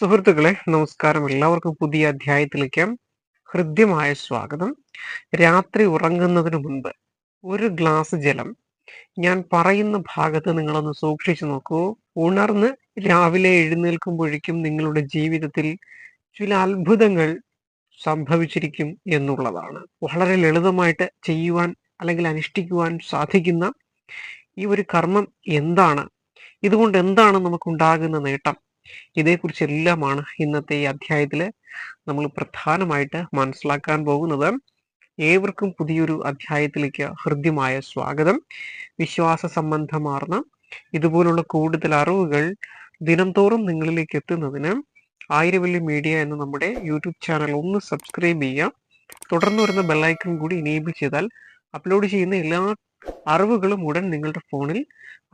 സുഹൃത്തുക്കളെ നമസ്കാരം. എല്ലാവർക്കും പുതിയ അധ്യായത്തിലേക്ക് ഹൃദ്യമായ സ്വാഗതം. രാത്രി ഉറങ്ങുന്നതിന് മുൻപ് ഒരു ഗ്ലാസ് ജലം. ഞാൻ പറയുന്ന ഭാഗത്ത് നിങ്ങളൊന്ന് സൂക്ഷിച്ചു നോക്കൂ. ഉണർന്ന് രാവിലെ എഴുന്നേൽക്കുമ്പോഴേക്കും നിങ്ങളുടെ ജീവിതത്തിൽ ചില അത്ഭുതങ്ങൾ സംഭവിച്ചിരിക്കും എന്നുള്ളതാണ്. വളരെ ലളിതമായിട്ട് ചെയ്യുവാൻ അല്ലെങ്കിൽ അനുഷ്ഠിക്കുവാൻ സാധിക്കുന്ന ഈ ഒരു കർമ്മം എന്താണ്? ഇതുകൊണ്ട് എന്താണ് നമുക്കുണ്ടാകുന്ന നേട്ടം? ഇതേക്കുറിച്ചെല്ലാമാണ് ഇന്നത്തെ ഈ അധ്യായത്തിൽ നമ്മൾ പ്രധാനമായിട്ട് മനസ്സിലാക്കാൻ പോകുന്നത്. ഏവർക്കും പുതിയൊരു അധ്യായത്തിലേക്ക് ഹൃദ്യമായ സ്വാഗതം. വിശ്വാസ സംബന്ധമാർന്ന ഇതുപോലുള്ള കൂടുതൽ അറിവുകൾ ദിനംതോറും നിങ്ങളിലേക്ക് എത്തുന്നതിന് ആയിരവല്ലി മീഡിയ എന്ന നമ്മുടെ യൂട്യൂബ് ചാനൽ ഒന്ന് സബ്സ്ക്രൈബ് ചെയ്യാം തുടർന്ന് വരുന്ന ബെല്ലൈക്കൺ കൂടി ഇനേബിൾ ചെയ്താൽ അപ്ലോഡ് ചെയ്യുന്ന എല്ലാ അറിവുകളും ഉടൻ നിങ്ങളുടെ ഫോണിൽ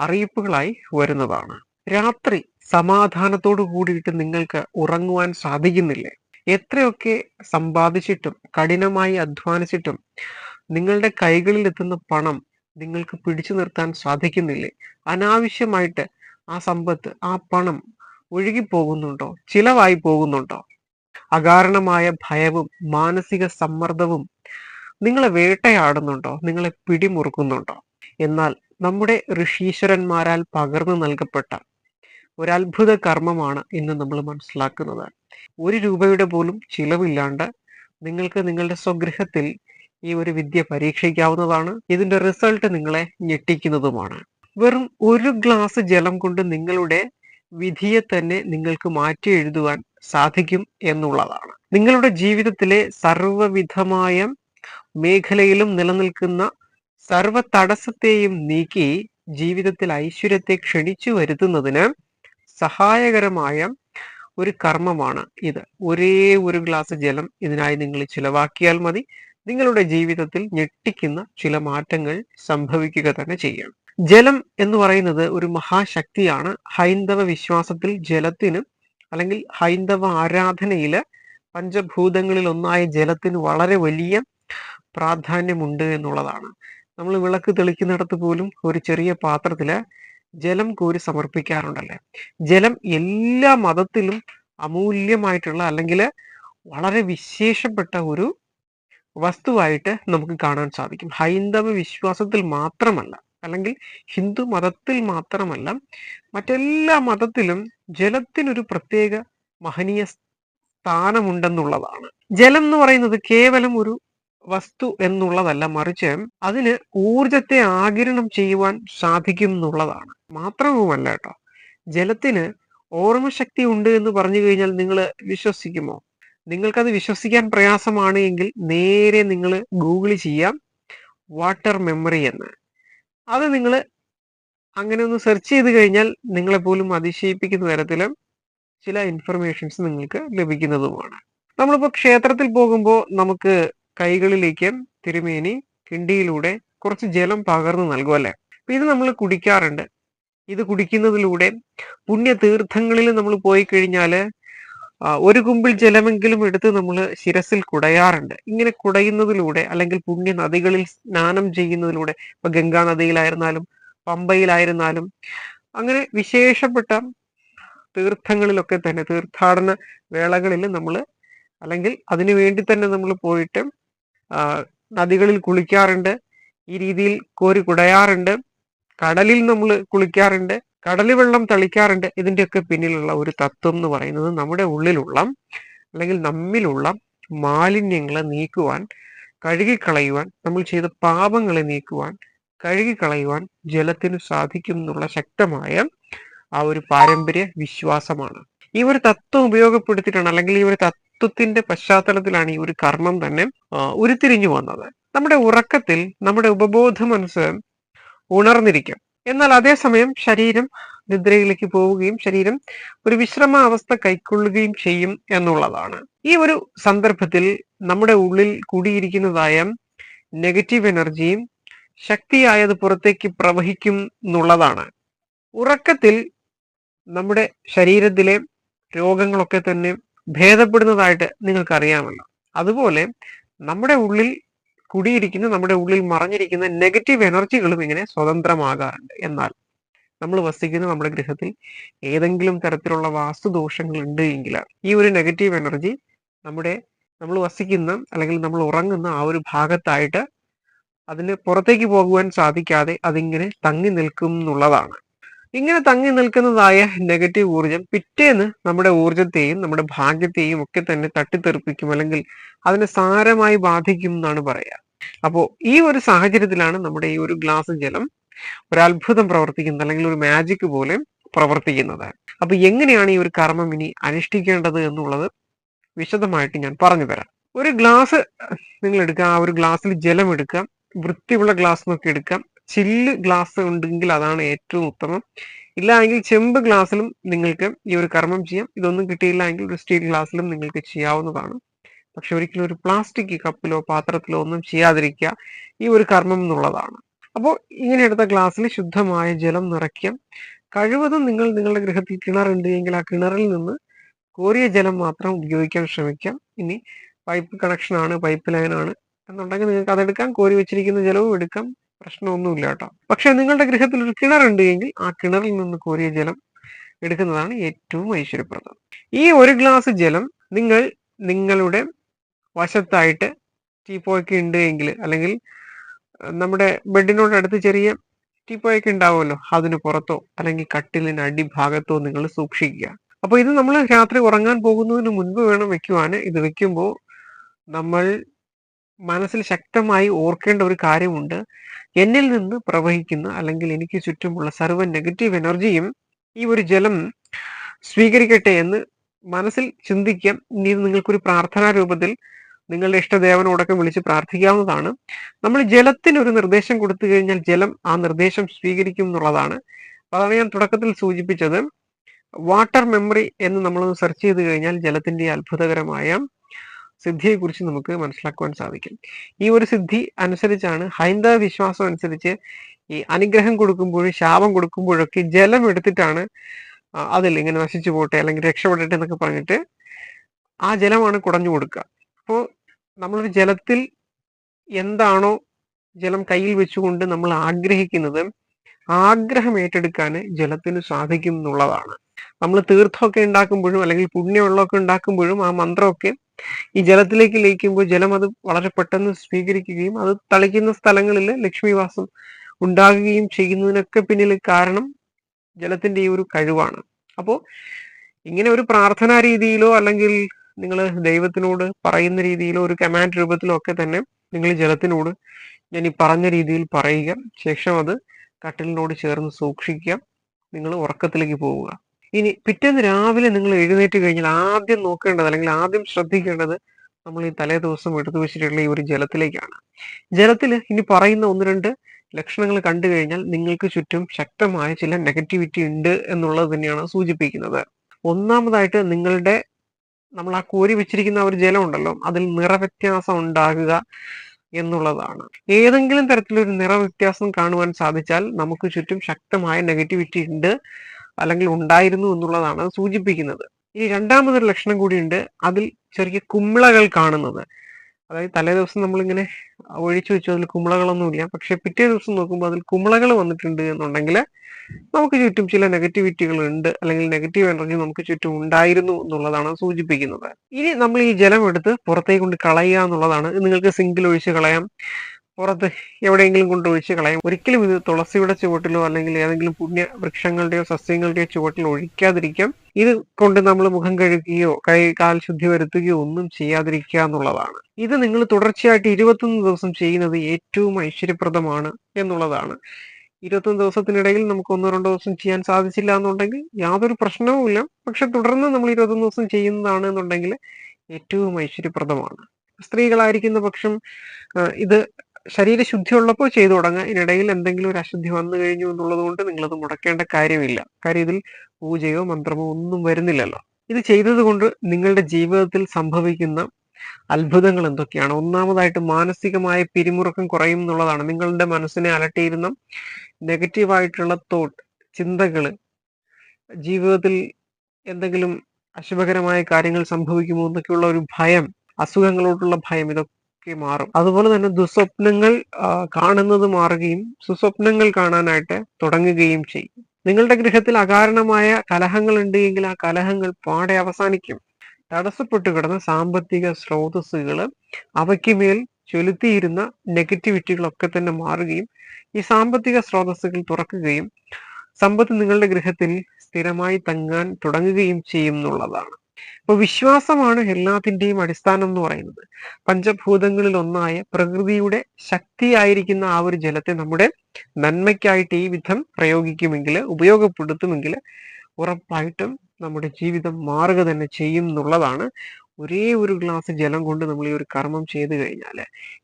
അറിയിപ്പുകളായി വരുന്നതാണ്. രാത്രി സമാധാനത്തോടു കൂടിയിട്ട് നിങ്ങൾക്ക് ഉറങ്ങുവാൻ സാധിക്കുന്നില്ലേ? എത്രയൊക്കെ സമ്പാദിച്ചിട്ടും കഠിനമായി അധ്വാനിച്ചിട്ടും നിങ്ങളുടെ കൈകളിൽ എത്തുന്ന പണം നിങ്ങൾക്ക് പിടിച്ചു നിർത്താൻ സാധിക്കുന്നില്ലേ? അനാവശ്യമായിട്ട് ആ സമ്പത്ത് ആ പണം ഒഴുകി പോകുന്നുണ്ടോ ചിലവായി പോകുന്നുണ്ടോ? അകാരണമായ ഭയവും മാനസിക സമ്മർദ്ദവും നിങ്ങളെ വേട്ടയാടുന്നുണ്ടോ? നിങ്ങളെ പിടിമുറുക്കുന്നുണ്ടോ? എന്നാൽ നമ്മുടെ ഋഷീശ്വരന്മാരാൽ പകർന്നു നൽകപ്പെട്ട ഒരു കർമ്മമാണ് ഇന്ന് നമ്മൾ മനസ്സിലാക്കുന്നത് ഒരു രൂപയുടെ പോലും ചിലവില്ലാണ്ട് നിങ്ങൾക്ക് നിങ്ങളുടെ സ്വഗൃഹത്തിൽ ഈ ഒരു വിദ്യ പരീക്ഷിക്കാവുന്നതാണ്. ഇതിന്റെ റിസൾട്ട് നിങ്ങളെ ഞെട്ടിക്കുന്നതുമാണ്. വെറും ഒരു ഗ്ലാസ് ജലം കൊണ്ട് നിങ്ങളുടെ വിധിയെ തന്നെ നിങ്ങൾക്ക് മാറ്റി എഴുതുവാൻ സാധിക്കും എന്നുള്ളതാണ്. നിങ്ങളുടെ ജീവിതത്തിലെ സർവവിധമായ മേഖലയിലും നിലനിൽക്കുന്ന സർവ തടസ്സത്തെയും നീക്കി ജീവിതത്തിൽ ഐശ്വര്യത്തെ ക്ഷണിച്ചു വരുത്തുന്നതിന് സഹായകരമായ ഒരു കർമ്മമാണ് ഇത്. ഒരേ ഒരു ഗ്ലാസ് ജലം ഇതിനായി നിങ്ങൾ ചിലവാക്കിയാൽ മതി. നിങ്ങളുടെ ജീവിതത്തിൽ ഞെട്ടിക്കുന്ന ചില മാറ്റങ്ങൾ സംഭവിക്കുക തന്നെ ചെയ്യും. ജലം എന്ന് പറയുന്നത് ഒരു മഹാശക്തിയാണ്. ഹൈന്ദവ വിശ്വാസത്തിൽ ജലത്തിന് അല്ലെങ്കിൽ ഹൈന്ദവ ആരാധനയിൽ പഞ്ചഭൂതങ്ങളിൽ ഒന്നായ ജലത്തിന് വളരെ വലിയ പ്രാധാന്യമുണ്ട് എന്നുള്ളതാണ്. നമ്മൾ വിളക്ക് തെളിക്കുന്നിടത്ത് പോലും ഒരു ചെറിയ പാത്രത്തിൽ ജലം കോരി സമർപ്പിക്കാറുണ്ടല്ലേ? ജലം എല്ലാ മതത്തിലും അമൂല്യമായിട്ടുള്ള അല്ലെങ്കിൽ വളരെ വിശേഷപ്പെട്ട ഒരു വസ്തുവായിട്ട് നമുക്ക് കാണാൻ സാധിക്കും. ഹൈന്ദവ വിശ്വാസത്തിൽ മാത്രമല്ല അല്ലെങ്കിൽ ഹിന്ദു മതത്തിൽ മാത്രമല്ല മറ്റെല്ലാ മതത്തിലും ജലത്തിനൊരു പ്രത്യേക മഹനീയ സ്ഥാനമുണ്ടെന്നുള്ളതാണ്. ജലം എന്ന് പറയുന്നത് കേവലം ഒരു വസ്തു എന്നുള്ളതല്ല മറിച്ച് അതിന് ഊർജത്തെ ആകിരണം ചെയ്യുവാൻ സാധിക്കും എന്നുള്ളതാണ് മാത്രവുമല്ല കേട്ടോ ജലത്തിന് ഓർമ്മശക്തി ഉണ്ട് എന്ന് പറഞ്ഞു കഴിഞ്ഞാൽ നിങ്ങൾ വിശ്വസിക്കുമോ? നിങ്ങൾക്കത് വിശ്വസിക്കാൻ പ്രയാസമാണ് എങ്കിൽ നേരെ നിങ്ങൾ ഗൂഗിൾ ചെയ്യാം വാട്ടർ മെമ്മറി എന്ന്. അത് നിങ്ങൾ അങ്ങനെ ഒന്ന് സെർച്ച് ചെയ്ത് കഴിഞ്ഞാൽ നിങ്ങളെ പോലും അതിശയിപ്പിക്കുന്ന തരത്തിൽ ചില ഇൻഫർമേഷൻസ് നിങ്ങൾക്ക് ലഭിക്കുന്നതുമാണ്. നമ്മളിപ്പോൾ ക്ഷേത്രത്തിൽ പോകുമ്പോൾ നമുക്ക് കൈകളിലേക്ക് തിരുമേനി കിണ്ടിയിലൂടെ കുറച്ച് ജലം പകർന്നു നൽകും അല്ലെ? അപ്പൊ ഇത് നമ്മൾ കുടിക്കാറുണ്ട്. ഇത് കുടിക്കുന്നതിലൂടെ പുണ്യതീർത്ഥങ്ങളിൽ നമ്മൾ പോയി കഴിഞ്ഞാൽ ഒരു കുമ്പിൾ ജലമെങ്കിലും എടുത്ത് നമ്മൾ ശിരസിൽ കുടയാറുണ്ട്. ഇങ്ങനെ കുടയുന്നതിലൂടെ അല്ലെങ്കിൽ പുണ്യ നദികളിൽ സ്നാനം ചെയ്യുന്നതിലൂടെ ഇപ്പൊ ഗംഗാ നദിയിലായിരുന്നാലും പമ്പയിലായിരുന്നാലും അങ്ങനെ വിശേഷപ്പെട്ട തീർത്ഥങ്ങളിലൊക്കെ തന്നെ തീർത്ഥാടന വേളകളിൽ നമ്മൾ അല്ലെങ്കിൽ അതിനു വേണ്ടി തന്നെ നമ്മൾ പോയിട്ട് നദികളിൽ കുളിക്കാറുണ്ട്. ഈ രീതിയിൽ കോരി കുടയാറുണ്ട്. കടലിൽ നമ്മൾ കുളിക്കാറുണ്ട്. കടൽ വെള്ളം തളിക്കാറുണ്ട്. ഇതിന്റെയൊക്കെ പിന്നിലുള്ള ഒരു തത്വം എന്ന് പറയുന്നത് നമ്മുടെ ഉള്ളിലുള്ള അല്ലെങ്കിൽ നമ്മിലുള്ള മാലിന്യങ്ങളെ നീക്കുവാൻ കഴുകിക്കളയുവാൻ നമ്മൾ ചെയ്ത പാപങ്ങളെ നീക്കുവാൻ കഴുകിക്കളയുവാൻ ജലത്തിന് സാധിക്കും എന്നുള്ള ശക്തമായ ആ ഒരു പാരമ്പര്യ വിശ്വാസമാണ്. ഈ ഒരു തത്വം ഉപയോഗപ്പെടുത്തിയിട്ടാണ് അല്ലെങ്കിൽ ഈ ഒരു തത്വത്തിന്റെ പശ്ചാത്തലത്തിലാണ് ഈ ഒരു കർമ്മം തന്നെ ഉരുത്തിരിഞ്ഞു വന്നത് നമ്മുടെ ഉറക്കത്തിൽ നമ്മുടെ ഉപബോധ മനസ്സ് ഉണർന്നിരിക്കും. എന്നാൽ അതേസമയം ശരീരം നിദ്രയിലേക്ക് പോവുകയും ശരീരം ഒരു വിശ്രമ അവസ്ഥ കൈക്കൊള്ളുകയും ചെയ്യും എന്നുള്ളതാണ്. ഈ ഒരു സന്ദർഭത്തിൽ നമ്മുടെ ഉള്ളിൽ കൂടിയിരിക്കുന്നതായ നെഗറ്റീവ് എനർജിയും ശക്തിയായത് പുറത്തേക്ക് പ്രവഹിക്കും എന്നുള്ളതാണ്. ഉറക്കത്തിൽ നമ്മുടെ ശരീരത്തിലെ രോഗങ്ങളൊക്കെ തന്നെ ഭേദപ്പെടുന്നതായിട്ട് നിങ്ങൾക്കറിയാമല്ലോ. അതുപോലെ നമ്മുടെ ഉള്ളിൽ കുടിയിരിക്കുന്ന നമ്മുടെ ഉള്ളിൽ മറഞ്ഞിരിക്കുന്ന നെഗറ്റീവ് എനർജികളും ഇങ്ങനെ സ്വതന്ത്രമാകാറുണ്ട്. എന്നാൽ നമ്മൾ വസിക്കുന്ന നമ്മുടെ ഗൃഹത്തിൽ ഏതെങ്കിലും തരത്തിലുള്ള വാസ്തുദോഷങ്ങൾ ഉണ്ട് എങ്കിൽ ഈ ഒരു നെഗറ്റീവ് എനർജി നമ്മുടെ നമ്മൾ വസിക്കുന്ന അല്ലെങ്കിൽ നമ്മൾ ഉറങ്ങുന്ന ആ ഒരു ഭാഗത്തായിട്ട് അതിന് പുറത്തേക്ക് പോകുവാൻ സാധിക്കാതെ അതിങ്ങനെ തങ്ങി നിൽക്കും എന്നുള്ളതാണ്. ഇങ്ങനെ തങ്ങി നിൽക്കുന്നതായ നെഗറ്റീവ് ഊർജം പിറ്റേന്ന് നമ്മുടെ ഊർജത്തെയും നമ്മുടെ ഭാഗ്യത്തെയും ഒക്കെ തന്നെ തട്ടിത്തെറിപ്പിക്കും അല്ലെങ്കിൽ അതിനെ സാരമായി ബാധിക്കും എന്നാണ് പറയാ അപ്പോൾ ഈ ഒരു സാഹചര്യത്തിലാണ് നമ്മുടെ ഈ ഒരു ഗ്ലാസ് ജലം ഒരു അത്ഭുതം പ്രവർത്തിക്കുന്നത് അല്ലെങ്കിൽ ഒരു മാജിക് പോലെ പ്രവർത്തിക്കുന്നത്. അപ്പൊ എങ്ങനെയാണ് ഈ ഒരു കർമ്മം ഇനി അനുഷ്ഠിക്കേണ്ടത് എന്നുള്ളത് വിശദമായിട്ട് ഞാൻ പറഞ്ഞു തരാം. ഒരു ഗ്ലാസ് നിങ്ങൾ എടുക്കുക ആ ഒരു ഗ്ലാസ്സിൽ ജലം എടുക്കാം വൃത്തിയുള്ള ഗ്ലാസ് നോക്കി എടുക്കാം ചില്ല് ഗ്ലാസ് ഉണ്ടെങ്കിൽ അതാണ് ഏറ്റവും ഉത്തമം. ഇല്ല എങ്കിൽ ചെമ്പ് ഗ്ലാസ്സിലും നിങ്ങൾക്ക് ഈ ഒരു കർമ്മം ചെയ്യാം. ഇതൊന്നും കിട്ടിയില്ല എങ്കിൽ ഒരു സ്റ്റീൽ ഗ്ലാസ്സിലും നിങ്ങൾക്ക് ചെയ്യാവുന്നതാണ്. പക്ഷെ ഒരിക്കലും ഒരു പ്ലാസ്റ്റിക് കപ്പിലോ പാത്രത്തിലോ ഒന്നും ചെയ്യാതിരിക്കുക ഈ ഒരു കർമ്മം എന്നുള്ളതാണ്. അപ്പോൾ ഇങ്ങനെ എടുത്ത ഗ്ലാസ്സിൽ ശുദ്ധമായ ജലം നിറയ്ക്കാം. കഴിവതും നിങ്ങൾ നിങ്ങളുടെ ഗൃഹത്തിൽ കിണറുണ്ട് എങ്കിൽ ആ കിണറിൽ നിന്ന് കോരിയ ജലം മാത്രം ഉപയോഗിക്കാൻ ശ്രമിക്കാം. ഇനി പൈപ്പ് കണക്ഷനാണ് പൈപ്പ് ലൈനാണ് എന്നുണ്ടെങ്കിൽ നിങ്ങൾക്ക് അതെടുക്കാം. കോരി വെച്ചിരിക്കുന്ന ജലവും എടുക്കാം. പ്രശ്നമൊന്നുമില്ല കേട്ടോ പക്ഷെ നിങ്ങളുടെ ഗൃഹത്തിൽ ഒരു കിണറുണ്ട് എങ്കിൽ ആ കിണറിൽ നിന്ന് കോരിയ ജലം എടുക്കുന്നതാണ് ഏറ്റവും ഐശ്വര്യപ്രദം. ഈ ഒരു ഗ്ലാസ് ജലം നിങ്ങൾ നിങ്ങളുടെ വശത്തായിട്ട് ടീപ്പോയൊക്കെ ഉണ്ട് എങ്കിൽ അല്ലെങ്കിൽ നമ്മുടെ ബെഡിനോടടുത്ത് ചെറിയ ടീപ്പോയൊക്കെ ഉണ്ടാവുമല്ലോ അതിന് പുറത്തോ അല്ലെങ്കിൽ കട്ടിലിന് അടിഭാഗത്തോ നിങ്ങൾ സൂക്ഷിക്കുക. അപ്പൊ ഇത് നമ്മൾ രാത്രി ഉറങ്ങാൻ പോകുന്നതിന് മുൻപ് വേണം വെക്കുവാന്. ഇത് വെക്കുമ്പോൾ നമ്മൾ മനസ്സിൽ ശക്തമായി ഓർക്കേണ്ട ഒരു കാര്യമുണ്ട്. എന്നിൽ നിന്ന് പ്രവഹിക്കുന്ന അല്ലെങ്കിൽ എനിക്ക് ചുറ്റുമുള്ള സർവ നെഗറ്റീവ് എനർജിയും ഈ ഒരു ജലം സ്വീകരിക്കട്ടെ എന്ന് മനസ്സിൽ ചിന്തിക്കാം ഇനി നിങ്ങൾക്കൊരു പ്രാർത്ഥനാ രൂപത്തിൽ നിങ്ങളുടെ ഇഷ്ടദേവനോടൊക്കെ വിളിച്ച് പ്രാർത്ഥിക്കാവുന്നതാണ്. നമ്മൾ ജലത്തിന് ഒരു നിർദ്ദേശം കൊടുത്തു കഴിഞ്ഞാൽ ജലം ആ നിർദ്ദേശം സ്വീകരിക്കും എന്നുള്ളതാണ്. അതാണ് ഞാൻ തുടക്കത്തിൽ സൂചിപ്പിച്ചത്. വാട്ടർ മെമ്മറി എന്ന് നമ്മളൊന്ന് സെർച്ച് ചെയ്ത് കഴിഞ്ഞാൽ ജലത്തിന്റെ അത്ഭുതകരമായ സിദ്ധിയെക്കുറിച്ച് നമുക്ക് മനസ്സിലാക്കുവാൻ സാധിക്കും. ഈ ഒരു സിദ്ധി അനുസരിച്ചാണ് ഹൈന്ദവ വിശ്വാസം അനുസരിച്ച് ഈ അനുഗ്രഹം കൊടുക്കുമ്പോഴും ശാപം കൊടുക്കുമ്പോഴൊക്കെ ജലം എടുത്തിട്ടാണ് അതിൽ ഇങ്ങനെ നശിച്ചു പോട്ടെ അല്ലെങ്കിൽ രക്ഷപ്പെടട്ടെ എന്നൊക്കെ പറഞ്ഞിട്ട് ആ ജലമാണ് കുടഞ്ഞു കൊടുക്കുക. അപ്പോൾ നമ്മളൊരു ജലത്തിൽ എന്താണോ ജലം കയ്യിൽ വെച്ചുകൊണ്ട് നമ്മൾ ആഗ്രഹിക്കുന്നത് ആഗ്രഹം ഏറ്റെടുക്കാൻ ജലത്തിന് സാധിക്കും എന്നുള്ളതാണ്. നമ്മൾ തീർത്ഥമൊക്കെ ഉണ്ടാക്കുമ്പോഴും അല്ലെങ്കിൽ പുണ്യവെള്ളമൊക്കെ ഉണ്ടാക്കുമ്പോഴും ആ മന്ത്രമൊക്കെ ഈ ജലത്തിലേക്ക് ലയിക്കുമ്പോൾ ജലം അത് വളരെ പെട്ടെന്ന് സ്വീകരിക്കുകയും അത് തളിക്കുന്ന സ്ഥലങ്ങളിൽ ലക്ഷ്മിവാസം ഉണ്ടാകുകയും ചെയ്യുന്നതിനൊക്കെ പിന്നിൽ കാരണം ജലത്തിന്റെ ഈ ഒരു കഴിവാണ്. അപ്പോൾ ഇങ്ങനെ ഒരു പ്രാർത്ഥനാ രീതിയിലോ അല്ലെങ്കിൽ നിങ്ങൾ ദൈവത്തിനോട് പറയുന്ന രീതിയിലോ ഒരു കമാൻഡ് രൂപത്തിലോ ഒക്കെ തന്നെ നിങ്ങൾ ജലത്തിനോട് ഞാൻ ഈ പറഞ്ഞ രീതിയിൽ പറയുക. ശേഷം അത് കട്ടിലിനോട് ചേർന്ന് സൂക്ഷിക്കുക. നിങ്ങൾ ഉറക്കത്തിലേക്ക് പോവുക. ഇനി പിറ്റേന്ന് രാവിലെ നിങ്ങൾ എഴുന്നേറ്റ് കഴിഞ്ഞാൽ ആദ്യം നോക്കേണ്ടത് അല്ലെങ്കിൽ ആദ്യം ശ്രദ്ധിക്കേണ്ടത് നമ്മൾ ഈ തലേ ദിവസം എടുത്തു വെച്ചിട്ടുള്ള ഈ ഒരു ജലത്തിലേക്കാണ്. ജലത്തിൽ ഇനി പറയുന്ന ഒന്ന് രണ്ട് ലക്ഷണങ്ങൾ കണ്ടു കഴിഞ്ഞാൽ നിങ്ങൾക്ക് ചുറ്റും ശക്തമായ ചില നെഗറ്റിവിറ്റി ഉണ്ട് എന്നുള്ളത് തന്നെയാണ് സൂചിപ്പിക്കുന്നത്. ഒന്നാമതായിട്ട് നിങ്ങളുടെ നമ്മൾ ആ കോരി വെച്ചിരിക്കുന്ന ഒരു ജലം ഉണ്ടല്ലോ അതിൽ നിറവ്യത്യാസം ഉണ്ടാകുക എന്നുള്ളതാണ്. ഏതെങ്കിലും തരത്തിലൊരു നിറവ്യത്യാസം കാണുവാൻ സാധിച്ചാൽ നമുക്ക് ചുറ്റും ശക്തമായ നെഗറ്റിവിറ്റി ഉണ്ട്. അല്ലെങ്കിൽ ഉണ്ടായിരുന്നു എന്നുള്ളതാണ് സൂചിപ്പിക്കുന്നത്. ഇനി രണ്ടാമതൊരു ലക്ഷണം കൂടിയുണ്ട്. അതിൽ ചെറിയ കുമ്പളകൾ കാണുന്നത്. അതായത് തലേ ദിവസം നമ്മളിങ്ങനെ ഒഴിച്ചു വെച്ചു അതിൽ കുമിളകളൊന്നുമില്ല. പക്ഷെ പിറ്റേ ദിവസം നോക്കുമ്പോൾ അതിൽ കുമ്പളകൾ വന്നിട്ടുണ്ട് എന്നുണ്ടെങ്കിൽ നമുക്ക് ചുറ്റും ചില നെഗറ്റിവിറ്റികൾ ഉണ്ട്. അല്ലെങ്കിൽ നെഗറ്റീവ് എനർജി നമുക്ക് ചുറ്റും ഉണ്ടായിരുന്നു എന്നുള്ളതാണ് സൂചിപ്പിക്കുന്നത്. ഇനി നമ്മൾ ഈ ജലം എടുത്ത് പുറത്തേക്ക് കൊണ്ട് കളയുക എന്നുള്ളതാണ്. നിങ്ങൾക്ക് സിങ്കിൽ ഒഴിച്ച് കളയാം. പുറത്ത് എവിടെയെങ്കിലും കൊണ്ട് ഒഴിച്ച് കളയാം. ഒരിക്കലും ഇത് തുളസിയുടെ ചുവട്ടിലോ അല്ലെങ്കിൽ ഏതെങ്കിലും പുണ്യ വൃക്ഷങ്ങളുടെയോ സസ്യങ്ങളുടെയോ ചുവട്ടിലോ ഒഴിക്കാതിരിക്കാം. ഇത് കൊണ്ട് നമ്മൾ മുഖം കഴുകുകയോ കൈ കാൽ ശുദ്ധി വരുത്തുകയോ ഒന്നും ചെയ്യാതിരിക്കുക എന്നുള്ളതാണ്. ഇത് നിങ്ങൾ തുടർച്ചയായിട്ട് ഇരുപത്തൊന്ന് ദിവസം ചെയ്യുന്നത് ഏറ്റവും ഐശ്വര്യപ്രദമാണ് എന്നുള്ളതാണ്. ഇരുപത്തൊന്ന് ദിവസത്തിനിടയിൽ നമുക്ക് ഒന്നോ രണ്ടോ ദിവസം ചെയ്യാൻ സാധിച്ചില്ല എന്നുണ്ടെങ്കിൽ യാതൊരു പ്രശ്നവുമില്ല. പക്ഷെ തുടർന്ന് നമ്മൾ ഇരുപത്തൊന്ന് ദിവസം ചെയ്യുന്നതാണ് എന്നുണ്ടെങ്കിൽ ഏറ്റവും ഐശ്വര്യപ്രദമാണ്. സ്ത്രീകളായിരിക്കുന്ന പക്ഷം ഇത് ശരീരശുദ്ധി ഉള്ളപ്പോൾ ചെയ്തു തുടങ്ങുക. ഇതിനിടയിൽ എന്തെങ്കിലും ഒരു അശുദ്ധി വന്നു കഴിഞ്ഞു എന്നുള്ളത് കൊണ്ട് നിങ്ങളത് മുടക്കേണ്ട കാര്യമില്ല. കാര്യം ഇതിൽ പൂജയോ മന്ത്രമോ ഒന്നും വരുന്നില്ലല്ലോ. ഇത് ചെയ്തത് കൊണ്ട് നിങ്ങളുടെ ജീവിതത്തിൽ സംഭവിക്കുന്ന അത്ഭുതങ്ങൾ എന്തൊക്കെയാണ്? ഒന്നാമതായിട്ട് മാനസികമായ പിരിമുറുക്കം കുറയും എന്നുള്ളതാണ്. നിങ്ങളുടെ മനസ്സിനെ അലട്ടിയിരുന്ന നെഗറ്റീവായിട്ടുള്ള തോട്ട് ചിന്തകൾ ജീവിതത്തിൽ എന്തെങ്കിലും അശുഭകരമായ കാര്യങ്ങൾ സംഭവിക്കുമോ എന്നൊക്കെയുള്ള ഒരു ഭയം അസുഖങ്ങളോടുള്ള ഭയം ഇതൊക്കെ മാറും. അതുപോലെ തന്നെ ദുസ്വപ്നങ്ങൾ കാണുന്നത് മാറുകയും സുസ്വപ്നങ്ങൾ കാണാനായിട്ട് തുടങ്ങുകയും ചെയ്യും. നിങ്ങളുടെ ഗൃഹത്തിൽ അകാരണമായ കലഹങ്ങൾ ഉണ്ട് എങ്കിൽ ആ കലഹങ്ങൾ പാടെ അവസാനിക്കും. തടസ്സപ്പെട്ടു കിടന്ന സാമ്പത്തിക സ്രോതസ്സുകൾ അവയ്ക്ക് മേൽ ചൊലുത്തിയിരുന്ന നെഗറ്റിവിറ്റികളൊക്കെ തന്നെ മാറുകയും ഈ സാമ്പത്തിക സ്രോതസ്സുകൾ തുറക്കുകയും സമ്പത്ത് നിങ്ങളുടെ ഗൃഹത്തിൽ സ്ഥിരമായി തങ്ങാൻ തുടങ്ങുകയും ചെയ്യും എന്നുള്ളതാണ്. അപ്പൊ വിശ്വാസമാണ് എല്ലാത്തിന്റെയും അടിസ്ഥാനം എന്ന് പറയുന്നത്. പഞ്ചഭൂതങ്ങളിൽ ഒന്നായ പ്രകൃതിയുടെ ശക്തിയായിരിക്കുന്ന ആ ഒരു ജലത്തെ നമ്മുടെ നന്മയ്ക്കായിട്ട് ഈ വിധം പ്രയോഗിക്കുമെങ്കിൽ ഉപയോഗപ്പെടുത്തുമെങ്കിൽ ഉറപ്പായിട്ടും നമ്മുടെ ജീവിതം മാറുക തന്നെ ചെയ്യും എന്നുള്ളതാണ് ഒരേ ഒരു ഗ്ലാസ് ജലം കൊണ്ട് നമ്മൾ ഈ ഒരു കർമ്മം ചെയ്തു കഴിഞ്ഞാൽ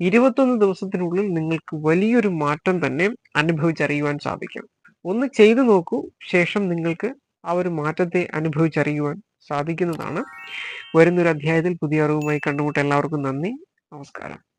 ഇരുപത്തൊന്ന് ദിവസത്തിനുള്ളിൽ നിങ്ങൾക്ക് വലിയൊരു മാറ്റം തന്നെ അനുഭവിച്ചറിയുവാൻ സാധിക്കും. ഒന്ന് ചെയ്തു നോക്കൂ ശേഷം നിങ്ങൾക്ക് ആ ഒരു മാറ്റത്തെ അനുഭവിച്ചറിയുവാൻ സാധിക്കുന്നതാണ്. വരുന്നൊരു അധ്യായത്തിൽ പുതിയ അറിവുമായി കണ്ടുമുട്ട എല്ലാവർക്കും നന്ദി. നമസ്കാരം.